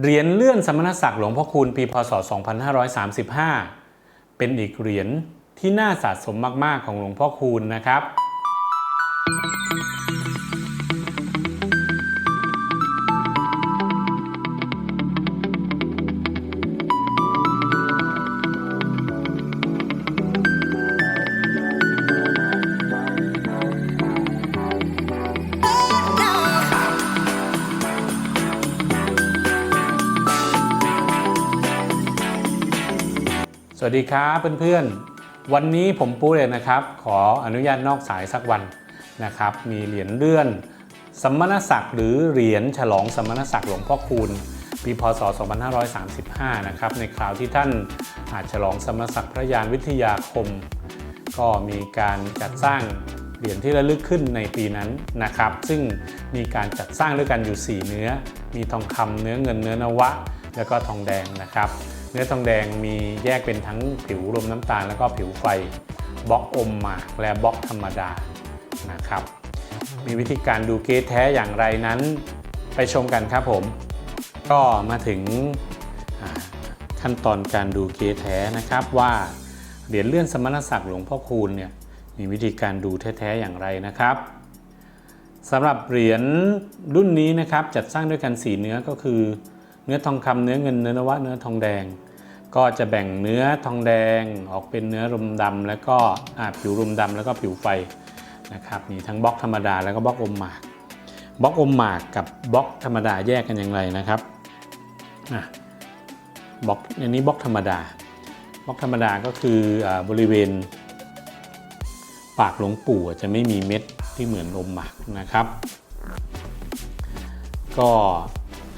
เหรียญเลื่อนสมณศักดิ์หลวงพ่อคูณปีพศ 2535 เป็นอีกเหรียญที่น่าสะสมมาก ๆ ของหลวงพ่อคูณนะครับ สวัสดีครับเพื่อนๆ วันนี้ผมปูเลยนะครับ ขออนุญาตนอกสายสักวันนะครับ มีเหรียญเลื่อน สมณศักดิ์หรือเหรียญฉลองสมณศักดิ์หลวงพ่อคูณปีพศ 2535 นะครับ ในคราวที่ท่านอาจฉลองสมณศักดิ์พระยานวิทยาคม ก็มีการจัดสร้างเหรียญที่ระลึกขึ้นในปีนั้นนะครับ ซึ่งมีการจัดสร้างด้วยกันอยู่ 4 เนื้อ มีทองคำเนื้อเงินเนื้อนวะ แล้วก็ทองแดงนะครับ เนื้อทองแดงมีแยกเป็นทั้งผิวรวมน้ำตาล แล้วก็ผิวไฟบล็อกอมหมากและบล็อกธรรมดานะครับ มีวิธีการดูเกสแท้อย่างไรนั้นไปชมกันครับผม ก็มาถึงขั้นตอนการดูเกสแท้นะครับว่าเหรียญเลื่อนสมณศักดิ์หลวงพ่อคูณเนี่ยมีวิธีการดูแท้ๆอย่างไรนะครับสำหรับเหรียญรุ่นนี้นะครับจัดสร้างด้วยกันสีเนื้อก็คือ เนื้อทองคำเนื้อเงินเนื้อนวะเนื้อทองแดง ก็จะแบ่งเนื้อทองแดงออกเป็นเนื้อรุมดำแล้วก็อผิวรุมดำแล้วก็ผิวไฟนะครับมีทั้งบล็อกธรรมดาแล้วก็บล็อกอมหมากบล็อกอมหมากกับบล็อกธรรมดาแยกกันอย่างไรนะครับอะบล็อกอันนี้บล็อกธรรมดาบล็อกธรรมดาก็คืออบริเวณ ปากหลวงปู่จะไม่มีเม็ดที่เหมือนอมหมากนะครับ ก็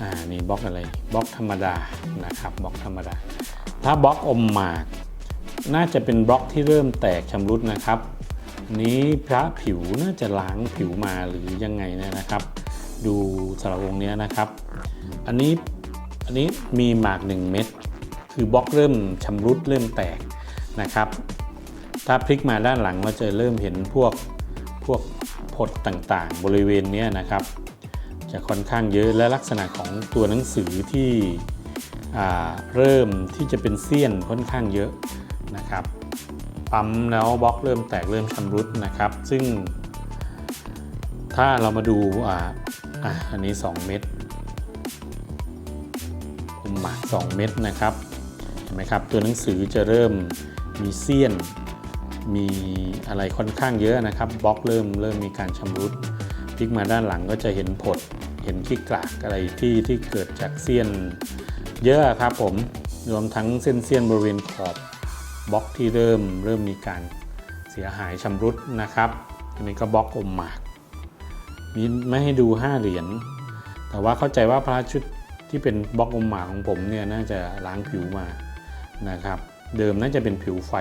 อ่านี่บล็อกอะไรบล็อกธรรมดานะครับบล็อกธรรมดา ถ้าบล็อกอมหมาก น่าจะเป็นบล็อกที่เริ่มแตกชำรุดนะครับอันนี้พระผิวน่าจะล้างผิวมาหรือยังไงเนยนะครับ ดูสรับองเนี้ยนะครับ อันนี้อันนี้มีหมาก 1 เม็ดคือบล็อกเริ่มชำรุดเริ่มแตกนะครับ ถ้าพลิกมาด้านหลังเราจะเริ่มเห็นพวกพวกผดต่างๆ บริเวณเนี้ยนะครับ จะค่อนข้างเยอะและลักษณะของตัวหนังสือที่เริ่มที่จะเป็นเสี้ยนค่อนข้างเยอะนะครับปั๊มแล้วบล็อกเริ่มแตกเริ่มชำรุดนะครับ ซึ่ง ถ้าเรามาดูอ่าอะอันนี้ 2 เม็ดคุมหมาก2เม็ดนะครับเห็นไหมครับ ตัวหนังสือจะเริ่มมีเสี้ยน มีอะไรค่อนข้างเยอะนะครับบล็อกเริ่มเริ่มมีการชำรุด ลิกมาด้านหลังก็จะเห็นผด เห็นขี้กลากอะไรที่ที่เกิดจากเสี้ยนเยอะครับผมรวมทั้งเส้นเสี้ยนบริเวณขอบบล็อกที่เริ่มเริ่มมีการเสียหายชำรุดนะครับอันนี้ก็บล็อกอมหมากมีไม่ให้ดู 5 เหรียญแต่ว่าเข้าใจว่าพระชุดที่เป็นบล็อกอมหมากของผมเนี่ยน่าจะล้างผิวมานะครับ เดิมน่าจะเป็นผิวไฟ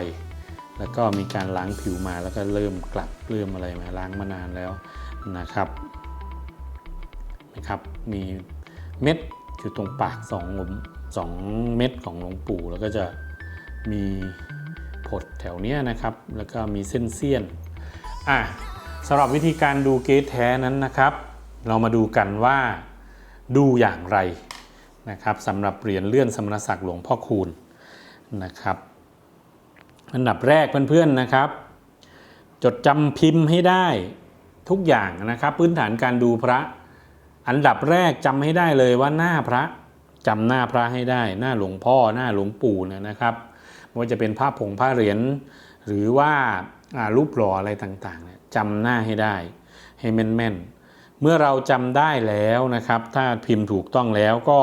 แล้วก็มีการล้างผิวมาแล้วก็เริ่มกลับเริ่มอะไรมาล้างมานานแล้ว นะครับนะครับ มีเม็ดอยู่ตรงปาก2องอมสองเม็ดของหลวงปู่ แล้วก็จะมีผดแถวเนี้ยนะครับ แล้วก็มีเส้นเสี้ยนอะสำหรับวิธีการดูเกสแท้นั้นนะครับ เรามาดูกันว่าดูอย่างไรนะครับสำหรับเหรียญเลื่อนสมณศักดิ์หลวงพ่อคูณนะครับ อันดับแรกเพื่อนๆนะครับ จดจำพิมพ์ให้ได้ ทุกอย่างนะครับ พื้นฐานการดูพระ อันดับแรกจำให้ได้เลยว่าหน้าพระจำหน้าพระให้ได้ หน้าหลวงพ่อหน้าหลวงปู่เนี่ยนะครับไม่ว่าจะเป็นผ้าผงผ้าเหรียญหรือว่าารูปหล่ออะไรต่างๆเนี่ยจำหน้าให้ได้ให้แม่นๆ เมื่อเราจำได้แล้วนะครับ ถ้าพิมพ์ถูกต้องแล้วก็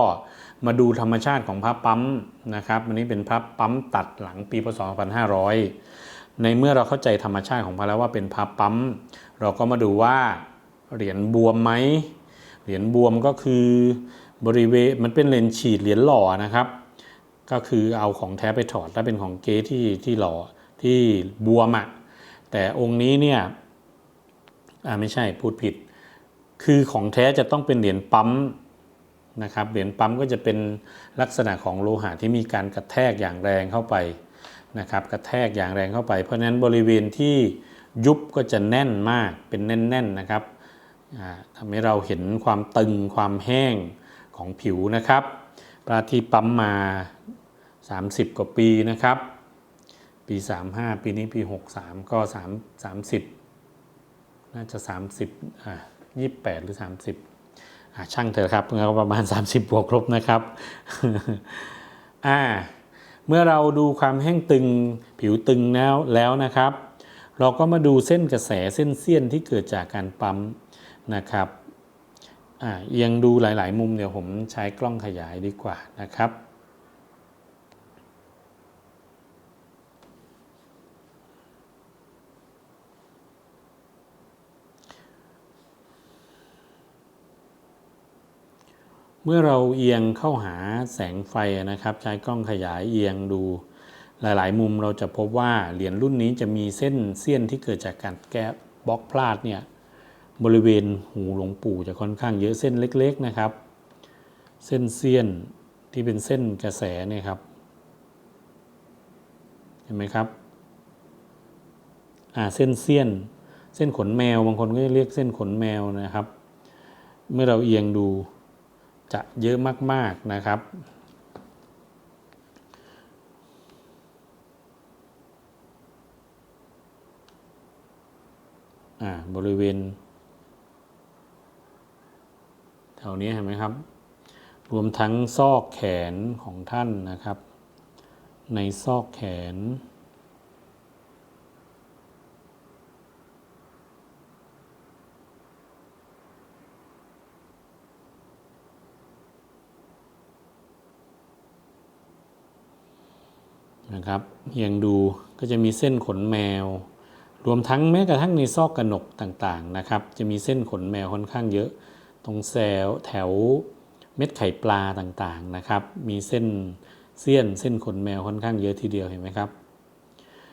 มาดูธรรมชาติของพระปั๊มนะครับอันนี้เป็นพระปั๊มตัดหลังปีพศ2500 ในเมื่อเราเข้าใจธรรมชาติของพระแล้วว่าเป็นพระปั๊ม เราก็มาดูว่าเหรียญบวมไหมเหรียญบวมก็คือบริเวณมันเป็นเลนฉีดเหรียญหล่อนะครับ ก็คือเอาของแท้ไปถอดถ้าเป็นของเก๊ที่ที่หล่อที่บวมอะ่ะแต่องค์นี้เนี่ยอ่าไม่ใช่พูดผิด คือของแท้จะต้องเป็นเหรียญปั๊มนะครับเหรียญปั๊มก็จะเป็นลักษณะของโลหะที่มีการกระแทกอย่างแรงเข้าไปนะครับ กระแทกอย่างแรงเข้าไป เพราะฉะนั้นบริเวณที่ ยุบก็จะแน่นมากเป็นแน่นๆนะครับทำให้เราเห็นความตึงความแห้งของผิวนะครับพระที่ปั๊มมา 30 กว่าปีนะครับ ปี 35 ปีนี้ปี 63 ก็3 30 น่าจะ 30อ่า28 หรือ 30อ่าช่างเถอะครับก็ประมาณ 30 บวกครบนะครับอ่าเมื่อเราดูความแห้งตึงผิวตึงแล้วแล้วนะครับ เราก็มาดูเส้นกระแสเส้นเสี้ยนที่เกิดจากการปั๊มนะครับเอียงดูหลาย ๆ มุมเดี๋ยวผมใช้กล้องขยายดีกว่านะครับเมื่อเราเอียงเข้าหาแสงไฟนะครับ ใช้กล้องขยายเอียงดู หลาย ๆ มุมเราจะพบว่าเหรียญรุ่นนี้จะมีเส้นเสี้ยนที่เกิดจากการแก้บล็อกพลาดเนี่ยบริเวณหูหลวงปู่จะค่อนข้างเยอะเส้นเล็ก ๆ นะครับ เส้นเสี้ยนที่เป็นเส้นกระแสเนี่ยครับ เห็นไหมครับอ่าเส้นเสี้ยน เส้นขนแมวบางคนก็จะเรียกเส้นขนแมวนะครับ เมื่อเราเอียงดูจะเยอะมาก ๆ นะครับ บริเวณแถวนี้เห็นไหมครับ รวมทั้งซอกแขนของท่านนะครับ ในซอกแขน นะครับเอียงดูก็จะมีเส้นขนแมว รวมทั้งแม้กระทั่งในซอกกระหนกต่างๆนะครับ จะมีเส้นขนแมวค่อนข้างเยอะ ตรงแซวแถวเม็ดไข่ปลาต่างๆนะครับ มีเส้นเสี้ยนเส้นขนแมวค่อนข้างเยอะทีเดียวเห็นไหมครับ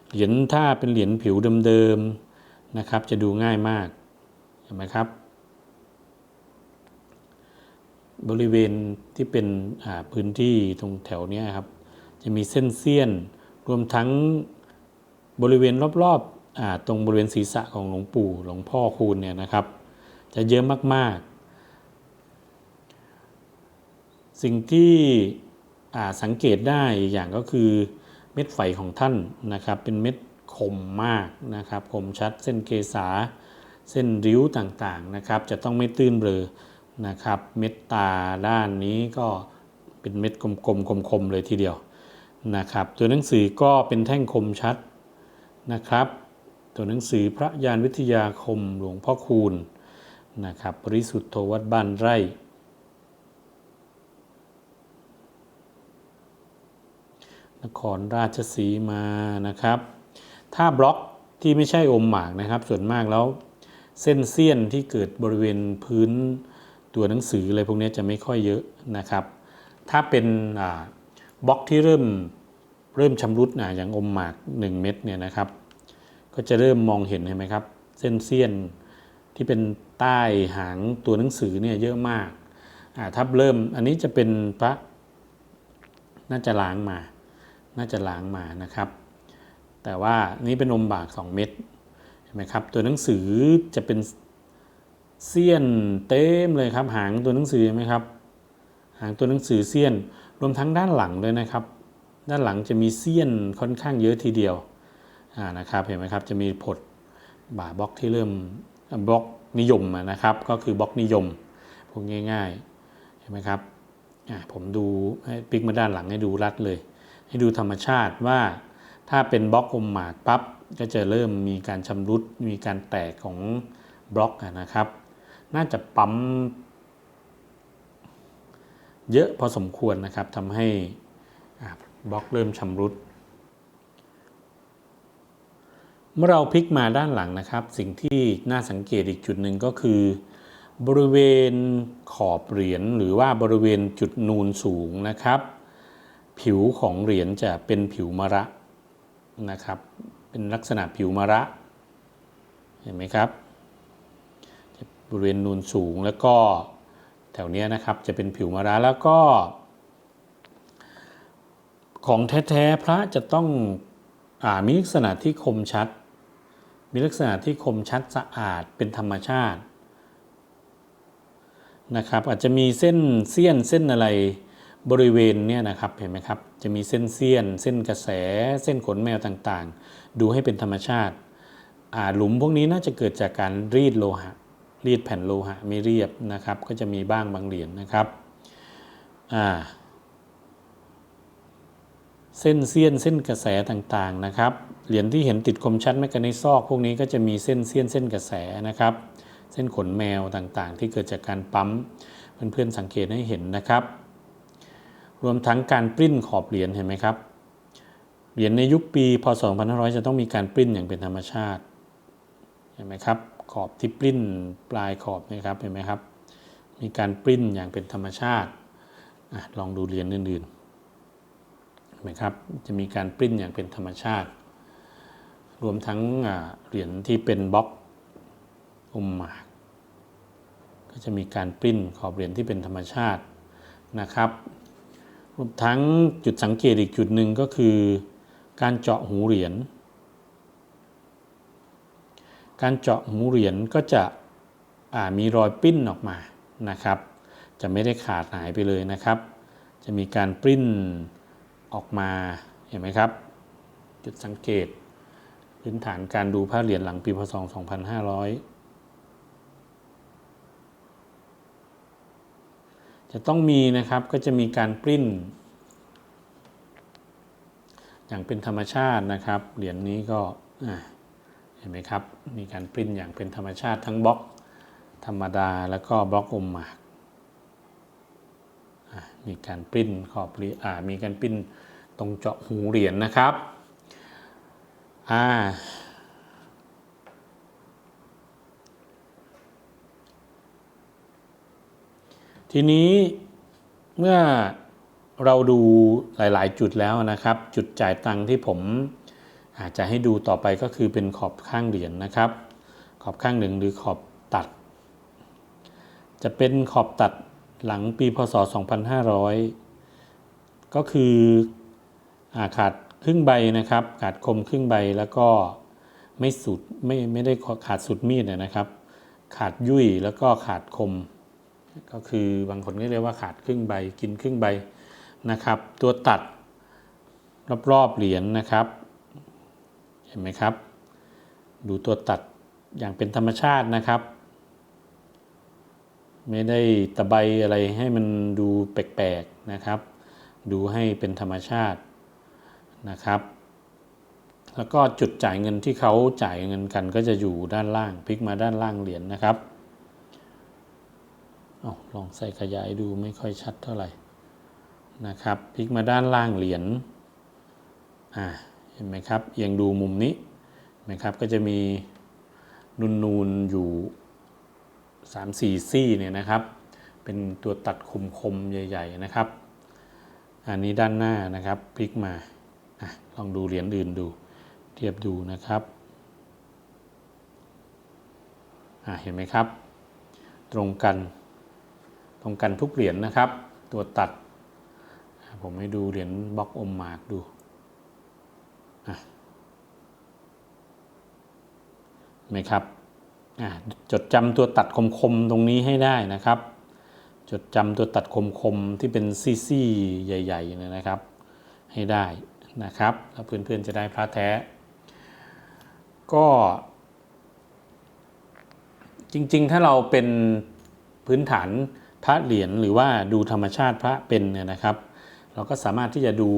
เหรียญถ้าเป็นเหรียญผิวเดิมๆนะครับ จะดูง่ายมากเห็นไหมครับ บริเวณที่เป็นพื้นที่ตรงแถวนี้ครับ จะมีเส้นเสี้ยนรวมทั้งบริเวณรอบ ตรงบริเวณศีรษะของหลวงปู่หลวงพ่อคูณเนี่ยนะครับ จะเยอะมากๆ สิ่งที่สังเกตได้อย่างก็คือเม็ดไฟของท่านนะครับ เป็นเม็ดคมมากนะครับคมชัดเส้นเกษาเส้นริ้วต่างๆนะครับ จะต้องไม่ตื้นเบลอนะครับ เม็ดตาด้านนี้ก็เป็นเม็ดกลมๆคมๆเลยทีเดียวนะครับ ตัวหนังสือก็เป็นแท่งคมชัดนะครับ ตัวหนังสือพระยานวิทยาคมหลวงพ่อคูณนะครับบริสุทธิ์โทวัดบ้านไร่ นครราชสีมานะครับ ถ้าบล็อกที่ไม่ใช่อมหมากนะครับ ส่วนมากแล้วเส้นเสี้ยนที่เกิดบริเวณพื้นตัวหนังสืออะไรพวกนี้จะไม่ค่อยเยอะนะครับ ถ้าเป็นบล็อกที่เริ่มเริ่มชำรุดนะอย่างอมหมาก 1 เม็ดเนี่ยนะครับ ก็จะเริ่มมองเห็นเห็นไหมครับ เส้นเสี้ยนที่เป็นใต้หางตัวหนังสือเนี่ยเยอะมากอ่าถ้าเริ่มอันนี้จะเป็นพระน่าจะล้างมา น่าจะล้างมานะครับ แต่ว่านี่เป็นอมบาก 2 เม็ดเห็นไหมครับ ตัวหนังสือจะเป็นเสี้ยนเต็มเลยครับ หางตัวหนังสือเห็นไหมครับ หางตัวหนังสือเสี้ยน รวมทั้งด้านหลังด้วยนะครับ ด้านหลังจะมีเสี้ยนค่อนข้างเยอะทีเดียว นะครับเห็นไหมครับจะมีผดบ่าบล็อกที่เริ่มบล็อกนิยมนะครับ ก็คือบล็อกนิยมพวกง่ายๆเห็นไหมครับผมดูให้ปิกมาด้านหลังให้ดูรัดเลย ให้ดูธรรมชาติว่าถ้าเป็นบล็อกอมหมากปั๊บก็จะเริ่มมีการชำรุดมีการแตกของบล็อกนะครับ น่าจะปั๊มเยอะพอสมควรนะครับทำให้บล็อกเริ่มชำรุด เมื่อเราพลิกมาด้านหลังนะครับ สิ่งที่น่าสังเกตอีกจุดหนึ่งก็คือ บริเวณขอบเหรียญหรือว่าบริเวณจุดนูนสูงนะครับ ผิวของเหรียญจะเป็นผิวมะระนะครับ เป็นลักษณะผิวมะระ เห็นไหมครับ บริเวณนูนสูงแล้วก็แถวนี้นะครับจะเป็นผิวมะระแล้วก็ ของแท้ๆพระจะต้องอมีลักษณะที่คมชัด มีลักษณะที่คมชัดสะอาดเป็นธรรมชาตินะครับอาจจะมีเส้นเสี้ยนเส้นอะไรบริเวณเนี่ยนะครับเห็นไหมครับจะมีเส้นเสี้ยน เส้นกระแส เส้นขนแมวต่างๆ ดูให้เป็นธรรมชาติาหลุมพวกนี้น่าจะเกิดจากการรีดโลหะ รีดแผ่นโลหะไม่เรียบนะครับ ก็จะมีบ้างบางเหรียญนะครับอ่า เส้นเสี้ยนเส้นกระแสต่างๆนะครับ เหรียญที่เห็นติดคมชัดแม้กระในซอก พวกนี้ก็จะมีเส้นเสี้ยนเส้นกระแสนะครับ เส้นขนแมวต่างๆ ที่เกิดจากการปั๊มเพื่อนๆสังเกตให้เห็นนะครับ รวมทั้งการปริ้นขอบเหรียญเห็นไหมครับเหรียญในยุคปีพศ2500 จะต้องมีการปริ้นอย่างเป็นธรรมชาติเห็นไหมครับขอบที่ปริ้นปลายขอบนะครับเห็นไหมครับ มีการปริ้นอย่างเป็นธรรมชาติอลองดูเหรียญอื่นๆ นไหมครับ จะมีการปริ้นอย่างเป็นธรรมชาติ รวมทั้งเหรียญที่เป็นบล็อกอมหมาก ก็จะมีการปริ้นขอบเหรียญที่เป็นธรรมชาตินะครับ รวมทั้งจุดสังเกตอีกจุดหนึ่งก็คือ การเจาะหูเหรียญ การเจาะหูเหรียญก็จะมีรอยปริ้นออกมานะครับ จะไม่ได้ขาดหายไปเลยนะครับ จะมีการปริ้น ออกมาเห็นไหมครับ จุดสังเกต พื้นฐานการดูพระเหรียญหลังปีพศ 2500 จะต้องมีนะครับก็จะมีการปริ้น อย่างเป็นธรรมชาตินะครับ เหรียญนี้ก็เห็นไหมครับ มีการปริ้นอย่างเป็นธรรมชาติทั้งบล็อกธรรมดาแล้วก็บล็อกอมหมาก มีการปริ้นขอบเรียญอ่ามีการปริ้นตรงเจาะหูเหรียญนะครับอ่าทีนี้เมื่อเราดูหลาย ๆ จุดแล้วนะครับ จุดจ่ายตังค์ที่ผมอาจจะให้ดูต่อไปก็คือเป็นขอบข้างเหรียญนะครับ ขอบข้างหนึ่งหรือขอบตัด จะเป็นขอบตัด หลังปีพศ 2500 ก็คืออาขาดครึ่งใบนะครับ ขาดคมครึ่งใบแล้วก็ไม่สุดไม่ไม่ได้ขาดสุดมีดนะครับ ขาดยุ่ยแล้วก็ขาดคม ก็คือบางคนก็เรียกว่าขาดครึ่งใบกินครึ่งใบนะครับ ตัวตัดรอบๆเหรียญนะครับ เห็นไหมครับ ดูตัวตัดอย่างเป็นธรรมชาตินะครับ ไม่ได้ตะไบอะไรให้มันดูแปลกๆนะครับ ดูให้เป็นธรรมชาตินะครับ แล้วก็จุดจ่ายเงินที่เขาจ่ายเงินกันก็จะอยู่ด้านล่างพลิกมาด้านล่างเหรียญนะครับอลองใส่ขยายดูไม่ค่อยชัดเท่าไหร่นะครับพลิกมาด้านล่างเหรียญอ่าเห็นไหมครับเอียงดูมุมนี้นไหมครับก็จะมีนูนๆอยู่ 3 4 ซี่เนี่ยนะครับ เป็นตัวตัดคมคมๆใหญ่ ๆนะครับ อันนี้ด้านหน้านะครับพลิกมาอลองดูเหรียญอื่นดู เทียบดูนะครับเห็นไหมครับ ตรงกัน ตรงกันทุกเหรียญนะครับ ตัวตัด ผมให้ดูเหรียญบล็อกอมหมากดูไหมครับ จดจำตัวตัดคมๆตรงนี้ให้ได้นะครับ จดจำตัวตัดคมๆที่เป็นซี่ๆใหญ่ๆเนี่ยนะครับ ให้ได้นะครับแล้วเพื่อนๆจะได้พระแท้ ก็จริงๆ ถ้าเราเป็นพื้นฐานพระเหรียญหรือว่าดูธรรมชาติพระเป็นเนี่ยนะครับ เราก็สามารถที่จะดู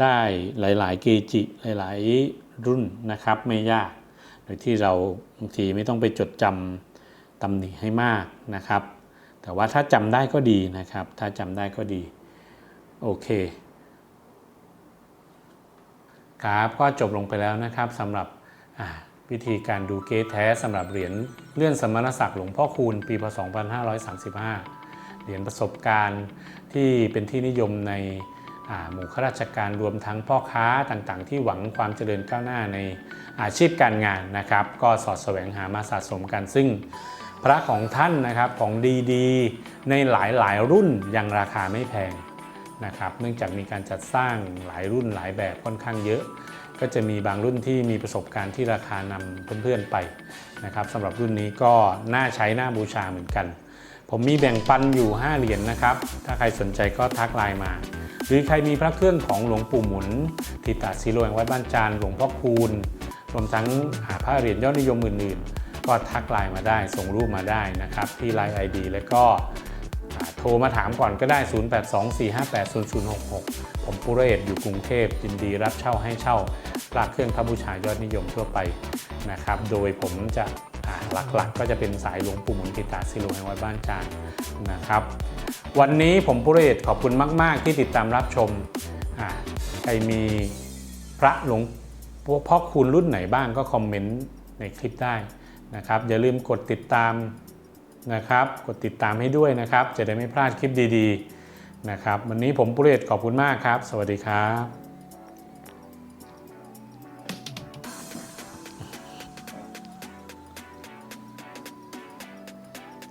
ได้หลาย ๆ เกจิหลาย ๆ รุ่นนะครับไม่ยาก ยที่เราบางทีไม่ต้องไปจดจำตำหนิให้มากนะครับ แต่ว่าถ้าจำได้ก็ดีนะครับ ถ้าจำได้ก็ดี โอเคครับก็จบลงไปแล้วนะครับสำหรับวิธีการดูเกตแท้สำหรับเหรียญเลื่อนสมณศักดิ์หลวงพ่อคูณปีพศ 2535 เหรียญประสบการณ์ที่เป็นที่นิยมใน หมู่ข้าราชการรวมทั้งพ่อค้าต่างๆ ที่หวังความเจริญก้าวหน้าในอาชีพการงานนะครับ ก็สอดแสวงหามาสะสมกันซึ่งพระของท่านนะครับของดีๆ ในหลายๆรุ่นยังราคาไม่แพงนะครับเนื่องจากมีการจัดสร้างหลายรุ่นหลายแบบค่อนข้างเยอะ ก็จะมีบางรุ่นที่มีประสบการณ์ที่ราคานำเพื่อนๆไปนะครับสำหรับรุ่นนี้ก็น่าใช้น่าบูชาเหมือนกัน ผมมีแบ่งปันอยู่ 5 เหรียญนะครับ ถ้าใครสนใจก็ทักไลน์มา รือใครมีพระเครื่องของหลวงปู่หมุนทิตาศิโรแห่งวัดบ้านจานหลวงพ่อคูณรวมทั้งหาพระเหรียญยอดนิยมอื่นๆ ก็ทักไลน์มาได้ส่งรูปมาได้นะครับ ที่ไลน์ ID แล้วก็โทรมาถามก่อนก็ได้ 0824580066 ผมปุรเอกอยู่กรุงเทพยินดีรับเช่าให้เช่าพระเครื่องพระบูชายอดนิยมทั่วไปนะครับ โดยผมจะหลักๆก็จะเป็นสายหลวงปู่หมุนติตาศิโรแห่งวัดบ้านจานนะครับ วันนี้ผมปุระเรศขอบคุณมาก ๆ ที่ติดตามรับชมอ่าใครมีพระหลวงพ่อคูณรุ่นไหนบ้างก็คอมเมนต์ในคลิปได้นะครับ อย่าลืมกดติดตามนะครับ กดติดตามให้ด้วยนะครับ จะได้ไม่พลาดคลิปดี ๆ นะครับ วันนี้ผมปุเรศขอบคุณมากครับ สวัสดีครับ